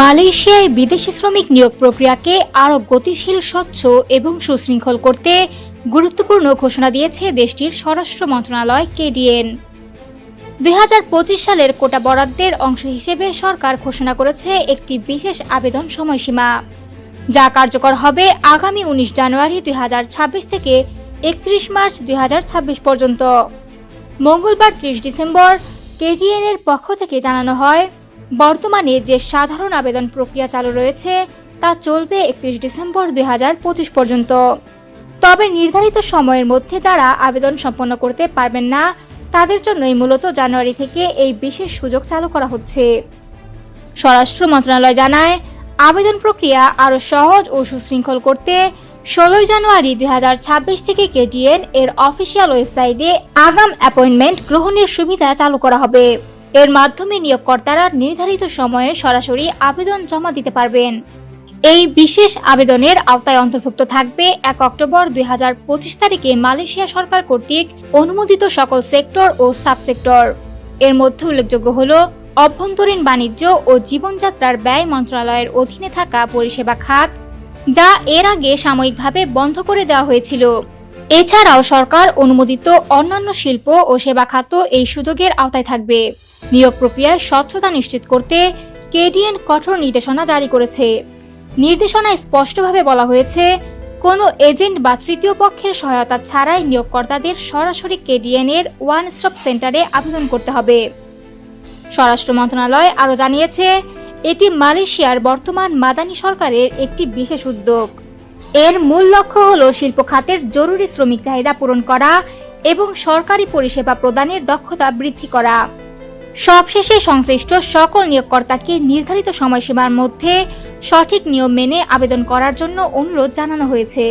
মালয়েশিয়ায় বিদেশি শ্রমিক নিয়োগ প্রক্রিয়াকে আরও গতিশীল, স্বচ্ছ এবং সুশৃঙ্খল করতে গুরুত্বপূর্ণ ঘোষণা দিয়েছে দেশটির স্বরাষ্ট্র মন্ত্রণালয় কেডিএন। দুই হাজার পঁচিশ সালের কোটা বরাদ্দের অংশ হিসেবে সরকার ঘোষণা করেছে একটি বিশেষ আবেদন সময়সীমা। যা কার্যকর হবে আগামী উনিশ জানুয়ারি দুই হাজার ছাব্বিশ থেকে একত্রিশ মার্চ দুই হাজার ছাব্বিশ পর্যন্ত। মঙ্গলবার ত্রিশ ডিসেম্বর কেজিএন এর পক্ষ থেকে জানানো হয় বর্তমানে যে সাধারণ আবেদন প্রক্রিয়া চালু রয়েছে, তা চলবে একত্রিশ ডিসেম্বর দুই হাজার পঁচিশ পর্যন্ত। তবে নির্ধারিত সময়ের মধ্যে যারা আবেদন সম্পন্ন করতে পারবেন না, তাদের জন্যই মূলত জানুয়ারি থেকে এই বিশেষ সুযোগ চালু করা হচ্ছে। স্বরাষ্ট্র মন্ত্রণালয় জানায়, আবেদন প্রক্রিয়া আরও সহজ ও সুশৃঙ্খল করতে ষোলোই জানুয়ারি দুই হাজার ছাব্বিশ থেকে কেটিএন এর অফিসিয়াল ওয়েবসাইটে আগাম অ্যাপয়েন্টমেন্ট গ্রহণের সুবিধা চালু করা হবে। এর মাধ্যমে নিয়োগকর্তারা নির্ধারিত সময়ে সরাসরি আবেদন জমা দিতে পারবেন। এই বিশেষ আবেদনের আওতায় অন্তর্ভুক্ত থাকবে এক অক্টোবর দুই হাজার পঁচিশ তারিখে মালয়েশিয়া সরকার কর্তৃক অনুমোদিত সকল সেক্টর ও সাবসেক্টর। এর মধ্যে উল্লেখযোগ্য হল, অভ্যন্তরীণ বাণিজ্য ও জীবনযাত্রার ব্যয় মন্ত্রণালয়ের অধীনে থাকা পরিষেবা খাত, যা এর আগে সাময়িকভাবে বন্ধ করে দেওয়া হয়েছিল। এছাড়াও সরকার অনুমোদিত অন্যান্য শিল্প ও সেবা খাতও এই সুযোগের আওতায় থাকবে। নিয়োগ প্রক্রিয়ায় স্বচ্ছতা নিশ্চিত করতে কেডিএন কঠোর নির্দেশনা জারি করেছে। নির্দেশনায় স্পষ্টভাবে বলা হয়েছে, কোনো এজেন্ট বা তৃতীয় পক্ষের সহায়তা ছাড়াই নিয়োগকর্তাদের সরাসরি কেডিএন এর ওয়ান স্টপ সেন্টারে আবেদন করতে হবে। স্বরাষ্ট্র মন্ত্রণালয় আরও জানিয়েছে, এটি মালয়েশিয়ার বর্তমান মাদানী সরকারের একটি বিশেষ উদ্যোগ। এর মূল লক্ষ্য হল শিল্প খাতের জরুরি শ্রমিক চাহিদা পূরণ করা এবং সরকারি পরিষেবা প্রদানের দক্ষতা বৃদ্ধি করা। সবশেষে সংশ্লিষ্ট সকল নিয়োগকর্তাকে নির্ধারিত সময়সীমার মধ্যে সঠিক নিয়ম মেনে আবেদন করার জন্য অনুরোধ জানানো হয়েছে।